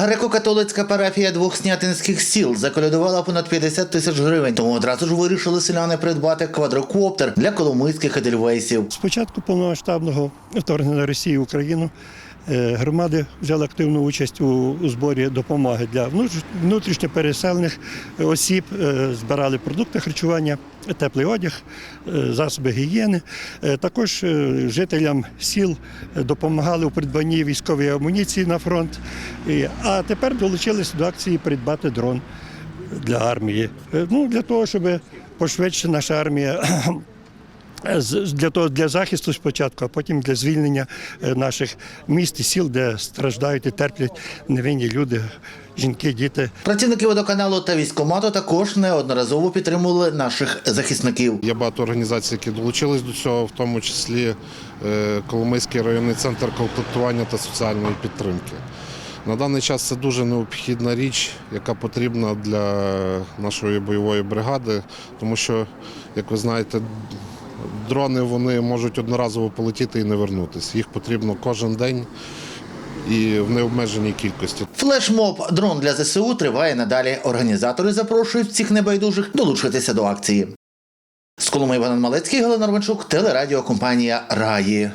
Греко-католицька парафія двох снятинських сіл заколядувала понад 50 тисяч гривень, тому одразу ж вирішили селяни придбати квадрокоптер для коломийських едельвейсів. З початку повномасштабного вторгнення Росії в Україну е, громади взяли активну участь у, зборі допомоги для внутріш- внутрішньо переселених осіб, е, збирали продукти харчування, теплий одяг, е, засоби гігієни. Також жителям сіл допомагали у придбанні військової амуніції на фронт. А тепер долучилися до акції придбати дрон для армії. Е, Ну, для того, щоб пошвидше наша армія для того для захисту спочатку, а потім для звільнення е, наших міст і сіл, де страждають і терплять невинні люди, жінки, діти. Працівники водоканалу та військкомату також неодноразово підтримували наших захисників. Є багато організацій, які долучились до цього, в тому числі е, Коломийський районний центр комплектування та соціальної підтримки. На даний час це дуже необхідна річ, яка потрібна для нашої бойової бригади, тому що, як ви знаєте, дрони вони можуть одноразово полетіти і не вернутися. Їх потрібно кожен день і в необмеженій кількості. Флешмоб дрон для ЗСУ триває надалі. Організатори запрошують всіх небайдужих долучитися до акції. З Коломи Іван Малецький, Галина Романчук, телерадіокомпанія Раї.